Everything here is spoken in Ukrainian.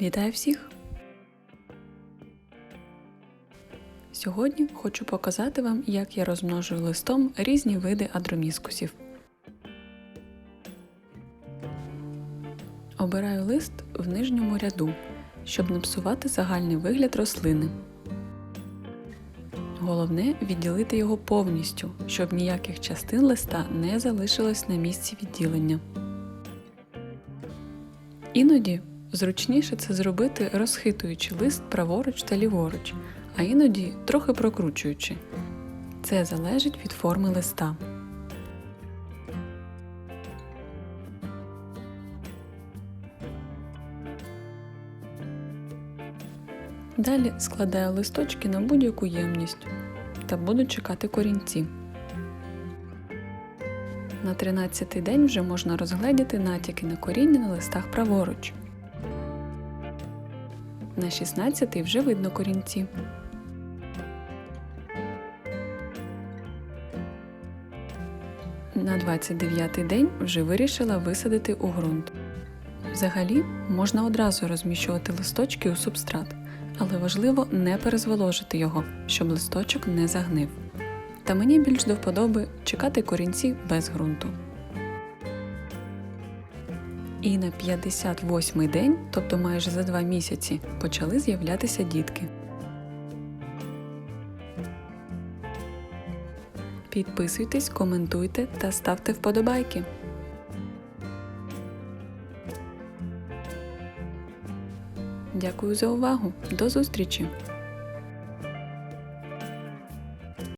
Вітаю всіх! Сьогодні хочу показати вам, як я розмножую листом різні види адроміскусів. Обираю лист в нижньому ряду, щоб не псувати загальний вигляд рослини. Головне відділити його повністю, щоб ніяких частин листа не залишилось на місці відділення. Іноді зручніше це зробити розхитуючи лист праворуч та ліворуч, а іноді трохи прокручуючи. Це залежить від форми листа. Далі складаю листочки на будь-яку ємність та буду чекати корінці. На 13-й день вже можна розгледіти натяки на коріння на листах праворуч. На 16-й вже видно корінці. На 29-й день вже вирішила висадити у ґрунт. Взагалі можна одразу розміщувати листочки у субстрат, але важливо не перезволожити його, щоб листочок не загнив. Та мені більш до вподоби чекати корінці без ґрунту. І на 58-й день, тобто майже за 2 місяці, почали з'являтися дітки. Підписуйтесь, коментуйте та ставте вподобайки. Дякую за увагу. До зустрічі!